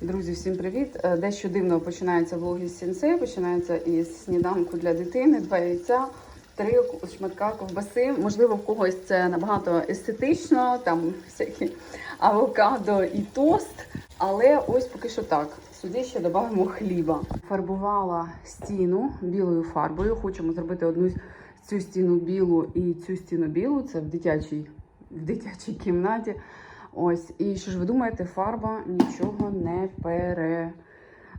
Друзі, всім привіт! Е, Дещо дивно починається влоги з сінцею. Починається із сніданку для дитини, два яйця, три шматка ковбаси. Можливо, в когось це набагато естетично, там всякі авокадо і тост. Але ось поки що так. Сюди ще додамо хліба. Фарбувала стіну білою фарбою. Хочемо зробити одну цю стіну білу і цю стіну білу. Це в дитячій, в дитячій кімнаті. Ось, і що ж ви думаєте, фарба нічого не пере.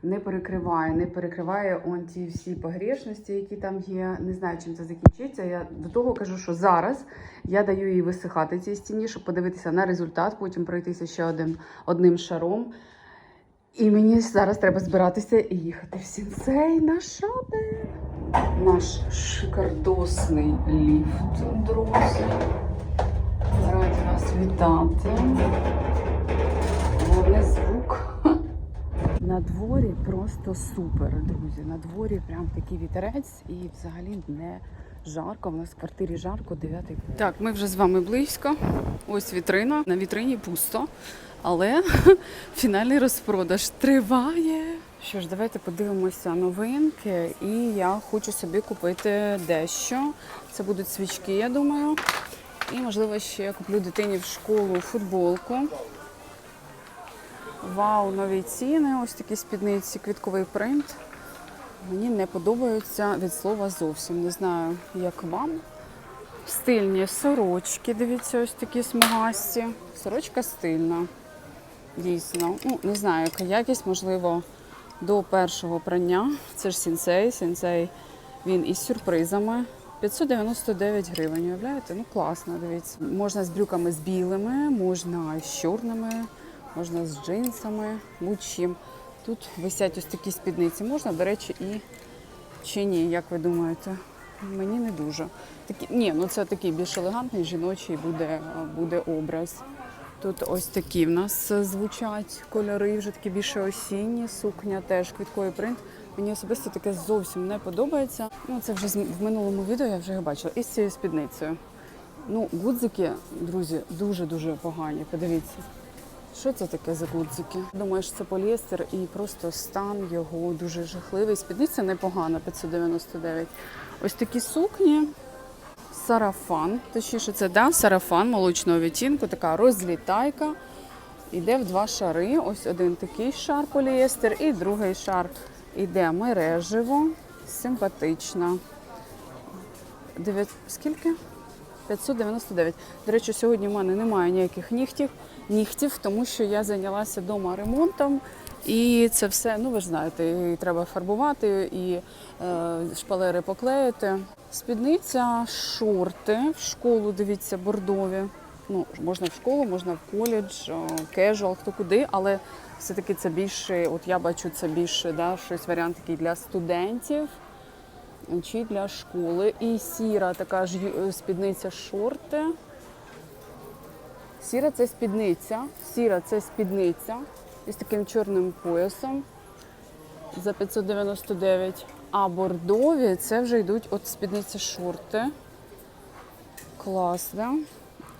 Не перекриває, не перекриває он ті всі погрішності, які там є. Не знаю, чим це закінчиться. Я до того кажу, що зараз я даю їй висихати цій стіні, щоб подивитися на результат, потім пройтися ще один, одним шаром. І мені зараз треба збиратися і їхати в сінсей на шопи. Наш шикардосний ліфт, друзі. Раді вас вітати. Головне звук. На дворі просто супер, друзі. На дворі прям такий вітерець і взагалі не жарко. У нас в квартирі жарко 9 Так, ми вже з вами близько. Ось вітрина. На вітрині пусто, але фінальний розпродаж триває. Що ж, давайте подивимося новинки. І я хочу собі купити дещо. Це будуть свічки, я думаю. І, можливо, ще куплю дитині в школу футболку. Вау, нові ціни. Ось такі спідниці, квітковий принт. Мені не подобаються від слова зовсім. Не знаю, як вам. Стильні сорочки, дивіться, ось такі смугасті. Сорочка стильна. Дійсно. Ну, не знаю, яка якість, можливо, до першого прання. Це ж сінсей. Сінсей він із сюрпризами. 599 гривень, уявляєте? Ну класно, дивіться. Можна з брюками з білими, можна з чорними, можна з джинсами, будь-чим. Тут висять ось такі спідниці. Можна, до речі, і чи ні, як ви думаєте? Мені не дуже. Такі, ні, ну це такий більш елегантний жіночий буде, буде образ. Тут ось такі в нас звучать кольори, вже такі більше осінні, сукня теж квітковий принт. Мені особисто таке зовсім не подобається. Ну, це вже в минулому відео я вже його бачила. І з цією спідницею. Ну, гудзики, друзі, дуже-дуже погані. Подивіться. Що це таке за гудзики? Думаю, що це поліестер і просто стан його дуже жахливий. Спідниця непогана, 599. Ось такі сукні. Сарафан, точніше, це да, сарафан молочного відтінку, така розлітайка. Іде в два шари. Ось один такий шар поліестер, і другий шар іде мережево. Симпатична. Дев'ят... Скільки? 599. До речі, сьогодні в мене немає ніяких нігтів, нігтів, тому що я зайнялася вдома ремонтом. І це все, ну ви ж знаєте, і треба фарбувати, і е, шпалери поклеїти. Спідниця, шорти в школу, дивіться, бордові. Ну, можна в школу, можна в коледж, кежуал, хто куди, але все-таки це більше, от я бачу, це більше да, щось варіант такий для студентів чи для школи. І сіра така ж спідниця шорти. Сіра це спідниця. Сіра це спідниця із таким чорним поясом за 599. А бордові це вже йдуть от спідниця шорти. Клас, да?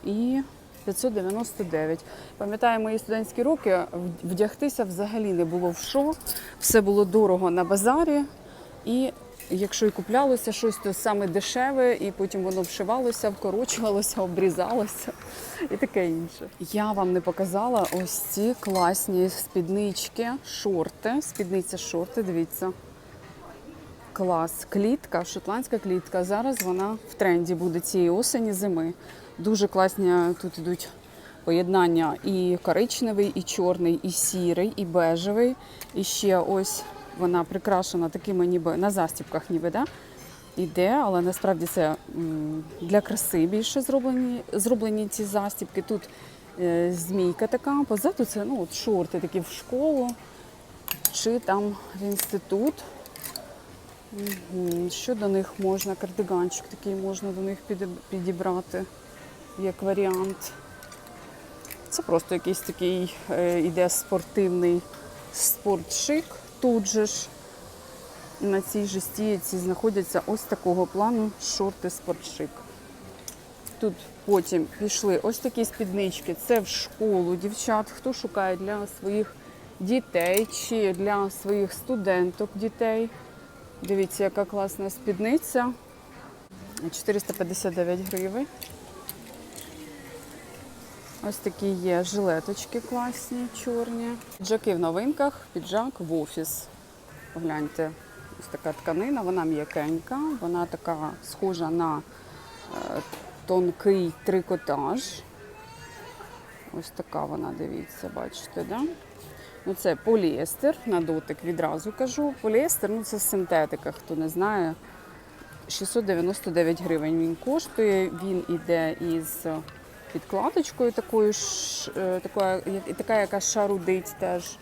І 599. Пам'ятаю мої студентські роки, вдягтися взагалі не було в що. Все було дорого на базарі. І якщо і куплялося щось, то саме дешеве, і потім воно вшивалося, вкорочувалося, обрізалося і таке інше. Я вам не показала ось ці класні спіднички, шорти. Спідниця шорти, дивіться. Клас, клітка, шотландська клітка. Зараз вона в тренді буде цієї осені зими. Дуже класні тут ідуть поєднання і коричневий, і чорний, і сірий, і бежевий. І ще ось вона прикрашена такими ніби на застібках, ніби, да? Іде, але насправді це для краси більше зроблені, зроблені ці застібки. Тут е, змійка така, позаду це ну, от шорти такі в школу чи там в інститут. Що до них можна? Кардиганчик такий можна до них підібрати як варіант. Це просто якийсь такий е, іде спортивний спортшик. Тут же ж на цій же стієці знаходяться ось такого плану шорти спортшик. Тут потім пішли ось такі спіднички. Це в школу дівчат. Хто шукає для своїх дітей чи для своїх студенток дітей. Дивіться, яка класна спідниця. 459 гривень. Ось такі є жилеточки класні, чорні. Піджаки в новинках, піджак в офіс. Погляньте, ось така тканина, вона м'якенька, вона така схожа на е, тонкий трикотаж. Ось така вона, дивіться, бачите, да? Ну, це поліестер, на дотик відразу кажу. Поліестер, ну це синтетика, хто не знає. 699 гривень він коштує. Він іде із підкладочкою такою, ж, е, такою така, яка шарудить теж.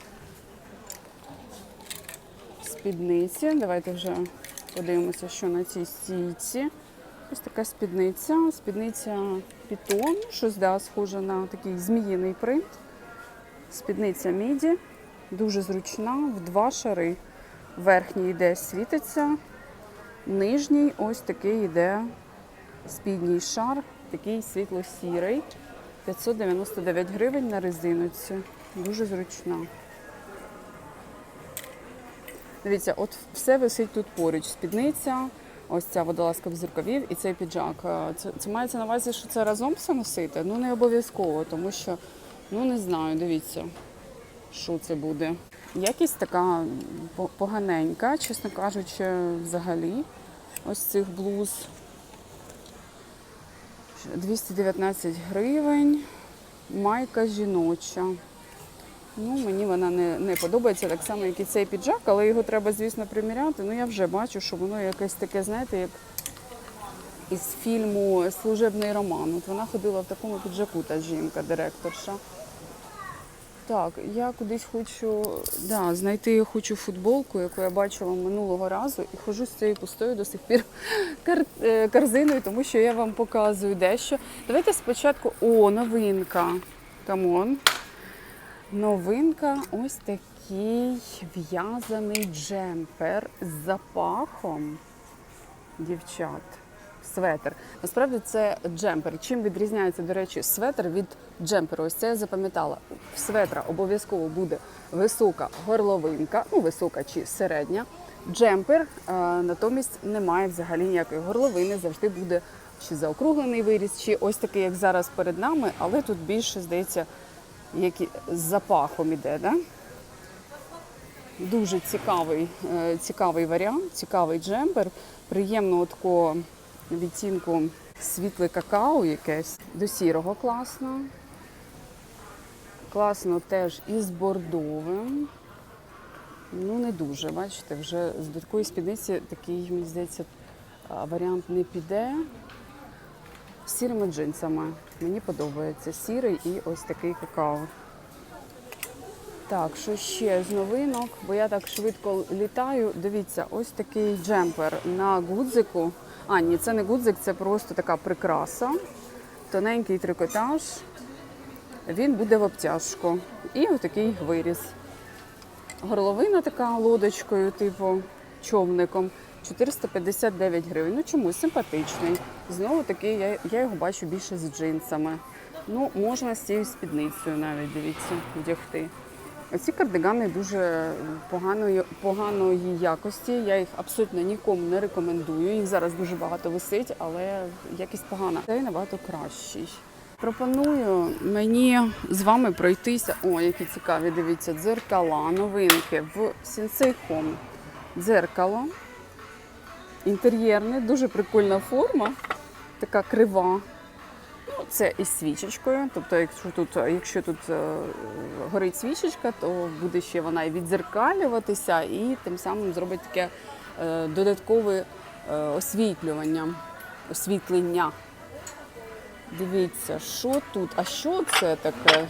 Спідниці. Давайте вже подивимося, що на цій стійці. Ось така спідниця. Спідниця пітон, щось да, схоже на такий зміїний принт. Спідниця міді, дуже зручна, в два шари. Верхній йде світиться, нижній ось такий йде спідній шар, такий світло-сірий. 599 гривень на резиночці. Дуже зручна. Дивіться, от все висить тут поруч. Спідниця, ось ця водолазка без рукавів і цей піджак. Е, Це, це мається на увазі, що це разом все носити? Ну не обов'язково, тому що, ну не знаю, дивіться, що це буде. Якість така поганенька, чесно кажучи, взагалі. Ось цих блуз. 219 гривень. Майка жіноча. Ну, мені вона не, не подобається, так само, як і цей піджак, але його треба, звісно, приміряти. Ну, я вже бачу, що воно якесь таке, знаєте, як із фільму Служебний роман. От вона ходила в такому піджаку, та жінка, директорша. Так, я кудись хочу да, знайти хочу футболку, яку я бачила минулого разу, і хожу з цією пустою до сих пір кар- е, корзиною, тому що я вам показую дещо. Давайте спочатку. О, новинка. Камон. Новинка ось такий в'язаний джемпер з запахом дівчат. Светр. Насправді це джемпер. Чим відрізняється, до речі, светр від джемперу? Ось це я запам'ятала. В светра обов'язково буде висока горловинка, ну висока чи середня. Джемпер е, натомість не має взагалі ніякої горловини, завжди буде чи заокруглений виріс, чи ось такий, як зараз перед нами, але тут більше здається, як з запахом іде. Да? Дуже цікавий, е, цікавий варіант, цікавий джемпер. Приємного такого відтінку світле какао якесь. До сірого класно. Класно теж із бордовим. Ну, не дуже, бачите, вже з такої спідниці такий, мені здається, варіант не піде. З сірими джинсами. Мені подобається сірий і ось такий какао. Так, що ще з новинок, бо я так швидко літаю. Дивіться, ось такий джемпер на гудзику. А, ні, це не гудзик, це просто така прикраса. Тоненький трикотаж. Він буде в обтяжку. І отакий виріз. Горловина така лодочкою, типу човником. 459 гривень. Ну чому симпатичний. Знову таки, я, я його бачу більше з джинсами. Ну, можна з цією спідницею навіть дивіться, вдягти. Ці кардигани дуже поганої, поганої якості. Я їх абсолютно нікому не рекомендую. Їх зараз дуже багато висить, але якість погана. Цей набагато кращий. Пропоную мені з вами пройтися. О, які цікаві, дивіться, дзеркала, новинки в Home. Дзеркало. Інтер'єрне, дуже прикольна форма, така крива. Це із свічечкою. Тобто, якщо тут, якщо тут е, горить свічечка, то буде ще вона і відзеркалюватися, і тим самим зробить таке е, додаткове е, освітлювання, освітлення. Дивіться, що тут? А що це таке?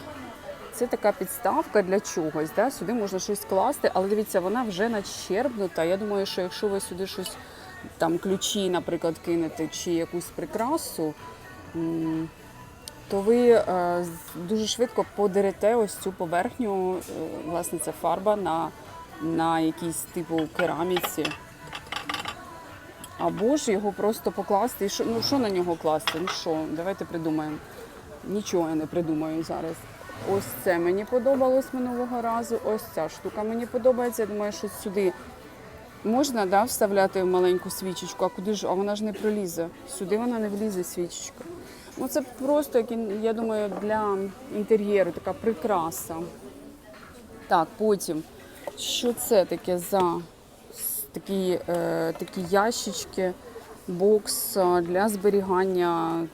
Це така підставка для чогось. Да? Сюди можна щось класти, але дивіться, вона вже начерпнута. Я думаю, що якщо ви сюди щось там ключі, наприклад, кинете, чи якусь прикрасу, то ви е, дуже швидко подерете ось цю поверхню. е, Власне, це фарба на, на якійсь типу кераміці. Або ж його просто покласти. І що, ну що на нього класти? Ну що, давайте придумаємо. Нічого я не придумаю зараз. Ось це мені подобалось минулого разу. Ось ця штука мені подобається. Я думаю, що сюди можна да, вставляти маленьку свічечку, а куди ж? А вона ж не пролізе. Сюди вона не влізе свічечка. Ну це просто, як я думаю, для інтер'єру така прикраса. Так, потім, що це таке за такі, е, такі ящички, бокс е, для зберігання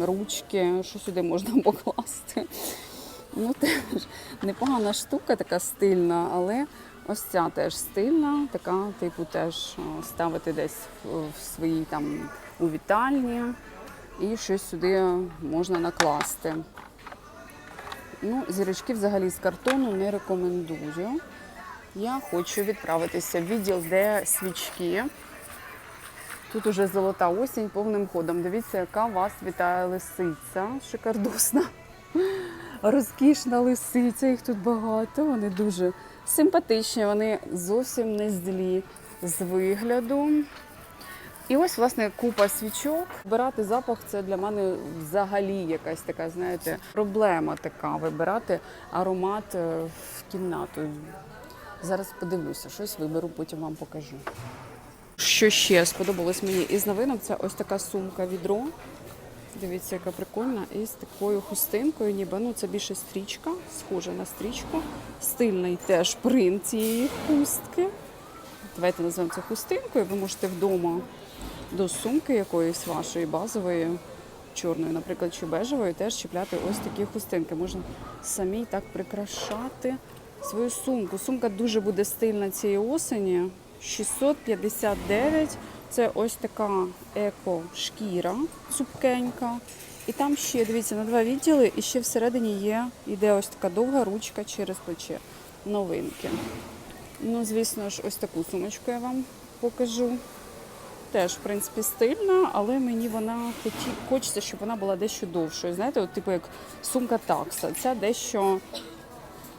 ручки, що сюди можна покласти. Ну, теж непогана штука, така стильна, але ось ця теж стильна, така, типу, теж е, ставити десь в, своїй там у вітальні і щось сюди можна накласти. Ну, зірочки взагалі з картону не рекомендую. Я хочу відправитися в відділ, де свічки. Тут уже золота осінь повним ходом. Дивіться, яка вас вітає лисиця. Шикардосна. Розкішна лисиця, їх тут багато. Вони дуже симпатичні, вони зовсім не злі з вигляду. І ось, власне, купа свічок. Вибирати запах це для мене взагалі якась така, знаєте, проблема така вибирати аромат е, в кімнату. Зараз подивлюся, щось виберу, потім вам покажу. Що ще сподобалось мені із новинок, це ось така сумка відро. Дивіться, яка прикольна. І з такою хустинкою, ніби ну це більше стрічка, схожа на стрічку. Стильний теж принт цієї хустки. Давайте назвемо це хустинкою. Ви можете вдома до сумки якоїсь вашої базової, чорної, наприклад, чи бежевої, теж чіпляти ось такі хустинки. Можна самі так прикрашати свою сумку. Сумка дуже буде стильна цієї осені. 659. Це ось така еко-шкіра цупкенька. І там ще, дивіться, на два відділи, і ще всередині є, іде ось така довга ручка через плече. Новинки. Ну, звісно ж, ось таку сумочку я вам покажу. Теж, в принципі, стильна, але мені вона хоті... хочеться, щоб вона була дещо довшою. Знаєте, от, типу як сумка такса. Ця дещо,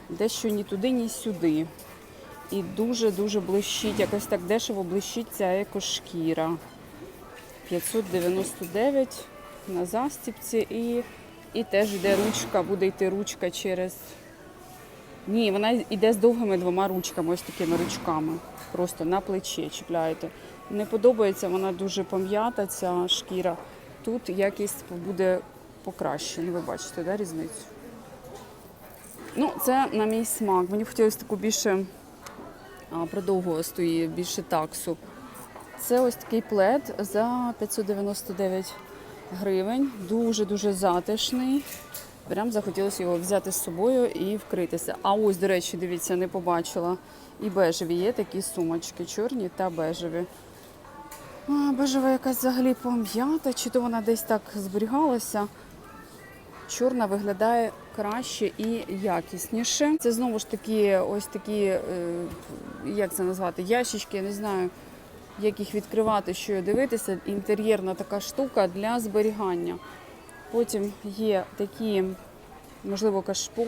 дещо ні туди, ні сюди. І дуже-дуже блищить, якось так дешево блищить ця екошкіра. 599 на застіпці і, і теж йде ручка, буде йти ручка через. Ні, вона йде з довгими двома ручками, ось такими ручками. Просто на плече чіпляєте. Не подобається, вона дуже пом'ята, ця шкіра. Тут якість буде покращена. Ви бачите, да, різницю? Ну, це на мій смак. Мені хотілося таку більше продовгостої, більше таксу. Це ось такий плед за 599 гривень. Дуже-дуже затишний. Прям захотілося його взяти з собою і вкритися. А ось, до речі, дивіться, не побачила. І бежеві є такі сумочки, чорні та бежеві. Бежева якась взагалі пом'ята, чи то вона десь так зберігалася. Чорна виглядає краще і якісніше. Це знову ж таки ось такі, е, як це назвати, ящички, я не знаю, як їх відкривати, що дивитися. Інтер'єрна така штука для зберігання. Потім є такі, можливо, кашпо.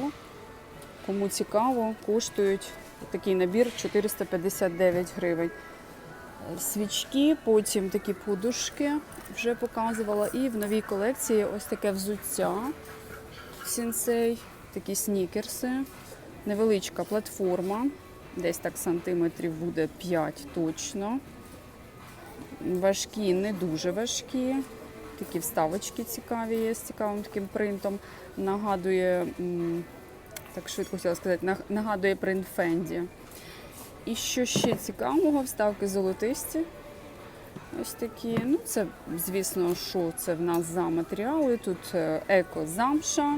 Кому цікаво, коштують такий набір 459 гривень. Свічки, потім такі подушки вже показувала. І в новій колекції ось таке взуття сінсей, такі снікерси, невеличка платформа, десь так сантиметрів буде 5 точно. Важкі, не дуже важкі. Такі вставочки цікаві є з цікавим таким принтом. Нагадує, так швидко хотіла сказати, нагадує принт Фенді. І що ще цікавого, вставки золотисті. Ось такі. Ну, це, звісно, що це в нас за матеріали. Тут е, еко-замша,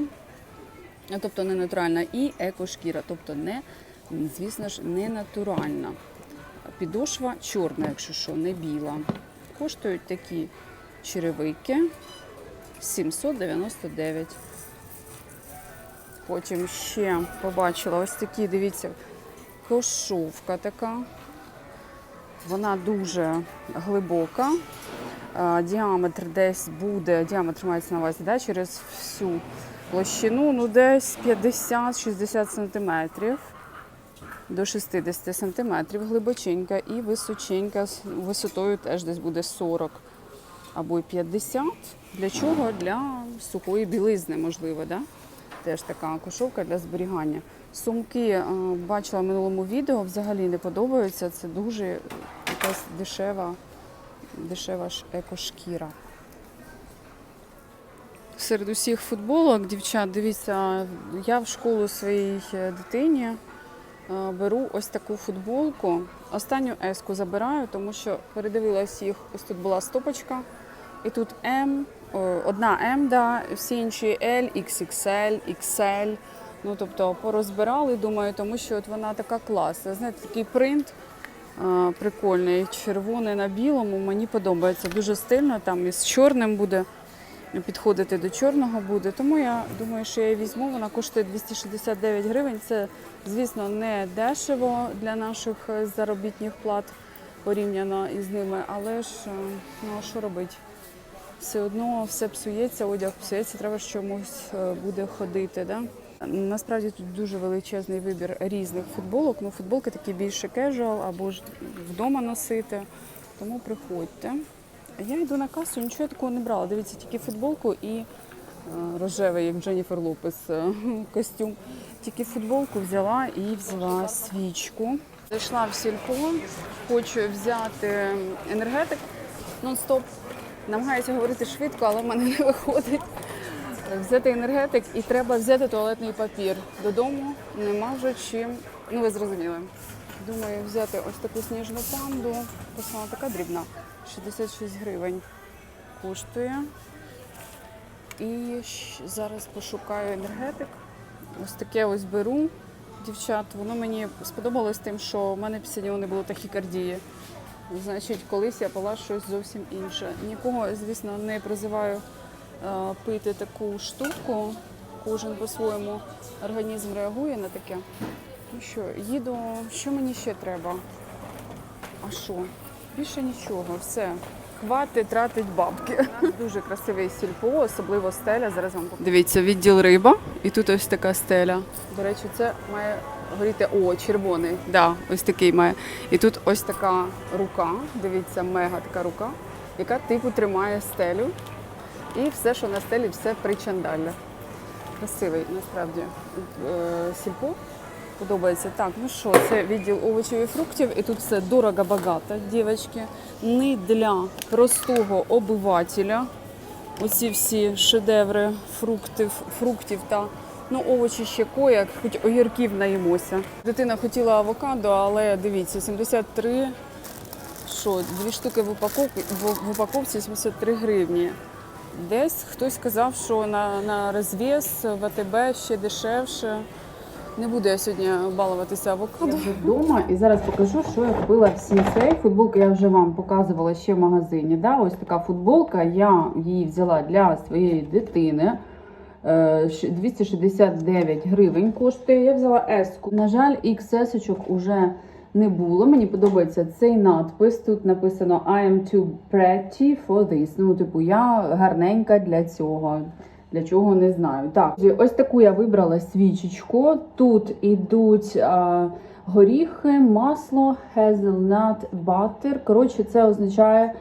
тобто не натуральна, і еко-шкіра, тобто не, звісно ж, не натуральна. Підошва чорна, якщо що, не біла. Коштують такі черевики 799. Потім ще побачила ось такі, дивіться, кошовка така. Вона дуже глибока. Діаметр десь буде, діаметр мається на увазі, да, через всю площину, ну десь 50-60 сантиметрів до 60 сантиметрів глибоченька і височенька, висотою теж десь буде 40 або й 50. Для чого? Для сухої білизни, можливо, да? Теж така кошовка для зберігання. Сумки е, бачила в минулому відео, взагалі не подобаються. Це дуже якась дешева, дешева ж екошкіра. Серед усіх футболок, дівчат, дивіться, я в школу своїй е, дитині е, беру ось таку футболку. Останню еску забираю, тому що передивилась їх. Ось тут була стопочка, і тут М, одна М, да, всі інші L, XXL, XL. Ну тобто порозбирали, думаю, тому що от вона така класна. Знаєте, такий принт прикольний, червоний на білому. Мені подобається. Дуже стильно, там із чорним буде підходити до чорного буде. Тому я думаю, що я її візьму. Вона коштує 269 гривень. Це, звісно, не дешево для наших е, заробітних плат порівняно із ними, але ж е, ну що робити? Все одно все псується, одяг псується, треба чомусь е, буде ходити. Да? Насправді тут дуже величезний вибір різних футболок. Ну, футболки такі більше кежуал або ж вдома носити. Тому приходьте. Я йду на касу, нічого я такого не брала. Дивіться, тільки футболку і е, рожевий, як Дженніфер Лопес, е, костюм. Тільки футболку взяла і взяла свічку. Зайшла в сільпо, хочу взяти енергетик нон-стоп. Намагаюся говорити швидко, але в мене не виходить. Взяти енергетик і треба взяти туалетний папір. Додому нема вже чим. Ну, ви зрозуміли. Думаю, взяти ось таку сніжну панду. Ось така дрібна. 66 гривень коштує. І зараз пошукаю енергетик. Ось таке ось беру. Дівчат, воно мені сподобалось тим, що в мене після нього не було тахікардії. Значить, колись я пила щось зовсім інше. Нікого, звісно, не призиваю е, пити таку штуку. Кожен по-своєму організм реагує на таке. Ну що, їду, що мені ще треба? А що? Більше нічого, все. Хватить тратить бабки. Дуже красивий сільпо, особливо стеля. Зараз вам покажу. Дивіться, відділ риба, і тут ось така стеля. До речі, це має горіти о, червоний. Да, ось такий має. І тут ось така рука. Дивіться, мега така рука, яка типу тримає стелю. І все, що на стелі, все причандальне. Красивий, насправді, е, сільпо. Подобається. Так, ну що, це відділ овочів і фруктів, і тут все дорого-багато, дівчатки. Не для простого обивателя. Оці всі шедеври фруктів, фруктів та ну, овочі ще кояк, хоч огірків наїмося. Дитина хотіла авокадо, але дивіться, 73, що, дві штуки в упаковці, в, упаковці 73 гривні. Десь хтось сказав, що на, на розв'яз в АТБ ще дешевше. Не буду я сьогодні балуватися авокадо. Я вже вдома і зараз покажу, що я купила в Сінсей. Футболку я вже вам показувала ще в магазині. Да? Ось така футболка. Я її взяла для своєї дитини. Е, щ- 269 гривень коштує. Я взяла S-ку. На жаль, XS-очок уже не було. Мені подобається цей надпис. Тут написано I am too pretty for this. Ну, типу, я гарненька для цього. Для чого не знаю. Так, ось таку я вибрала свічечку. Тут ідуть а, горіхи, масло, hazelnut butter. Коротше, це означає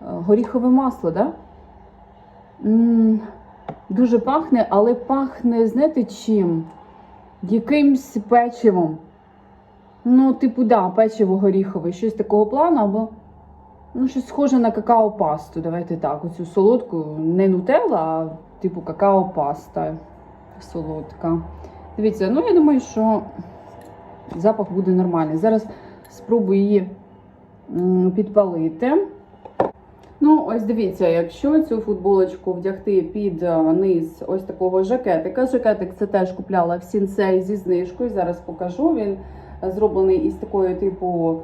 а, горіхове масло, да? Дуже пахне, але пахне, знаєте чим? Якимсь печивом. Ну, типу, да, печиво горіхове, щось такого плану, або ну, щось схоже на какао-пасту. Давайте так, оцю солодку, не нутелла, а типу какао-паста солодка. Дивіться, ну я думаю, що запах буде нормальний. Зараз спробую її підпалити. Ну, ось дивіться, якщо цю футболочку вдягти під е, низ ось такого жакетика. Жакетик це теж купляла в сінцей зі знижкою. Зараз покажу. Він зроблений із такої типу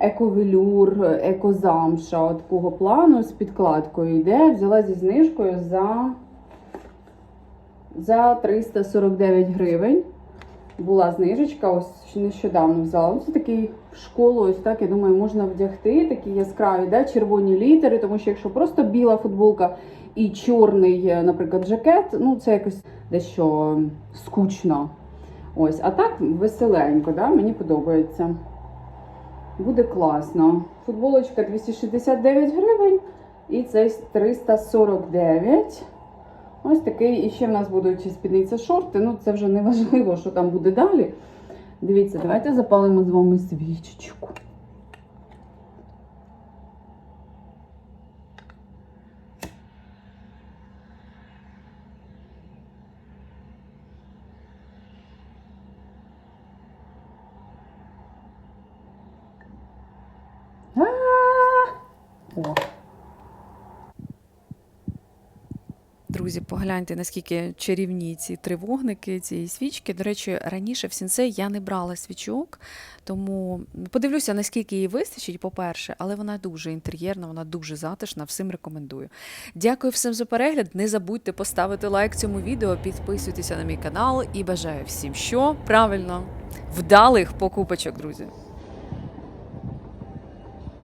ековелюр, екозамша такого плану з підкладкою йде. Взяла зі знижкою за, за 349 гривень. Була знижечка, ось нещодавно взяла. Ось такий в школу, ось так, я думаю, можна вдягти такі яскраві, да, червоні літери, тому що якщо просто біла футболка і чорний, е, наприклад, жакет, ну це якось дещо скучно. Ось, а так веселенько, да? мені подобається. Буде класно. Футболочка 269 гривень і цей 349. Ось такий, і ще в нас будуть спідниця шорти. Ну, це вже не важливо, що там буде далі. Дивіться, давайте запалимо з вами свічечку. А! О. Друзі, погляньте, наскільки чарівні ці три вогники, ці свічки. До речі, раніше в сінсей я не брала свічок, тому подивлюся, наскільки її вистачить, по-перше, але вона дуже інтер'єрна, вона дуже затишна, всім рекомендую. Дякую всім за перегляд. Не забудьте поставити лайк цьому відео, підписуйтеся на мій канал і бажаю всім, що правильно, вдалих покупочок, друзі.